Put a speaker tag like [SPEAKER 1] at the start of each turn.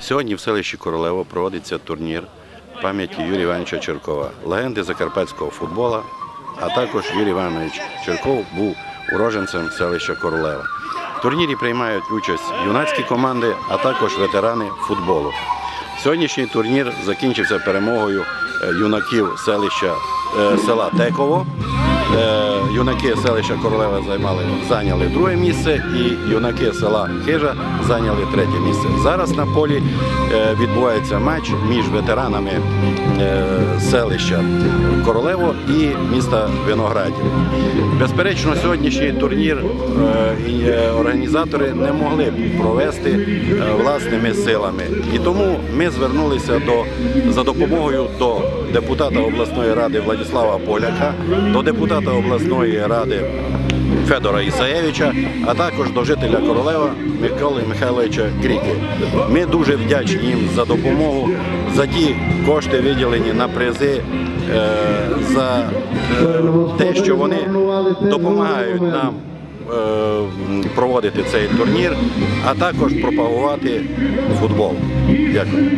[SPEAKER 1] Сьогодні в селищі Королево проводиться турнір пам'яті Юрія Івановича Черкова, легенди закарпатського футбола, а також Юрій Іванович Черков був уроженцем селища Королева. В турнірі приймають участь юнацькі команди, а також ветерани футболу. Сьогоднішній турнір закінчився перемогою е, юнаків селища е, села Теково. Е, Юнаки селища Королева займали, зайняли друге місце, і юнаки села Хижа зайняли третє місце. Зараз на полі е, відбувається матч між ветеранами е, селища Королево і міста Виноградів. Безперечно, сьогоднішній турнір е, е, організатори не могли провести е, власними силами. І тому ми звернулися до, за допомогою до депутата обласної ради Владислава Поляка, до депутата обласної ради Федора Ісаєвича, а також до жителя Королева Миколи Михайловича Кріки. Ми дуже вдячні їм за допомогу, за ті кошти виділені на призи, е, за е, те, що вони допомагають нам е, проводити цей турнір, а також пропагувати футбол. Дякую.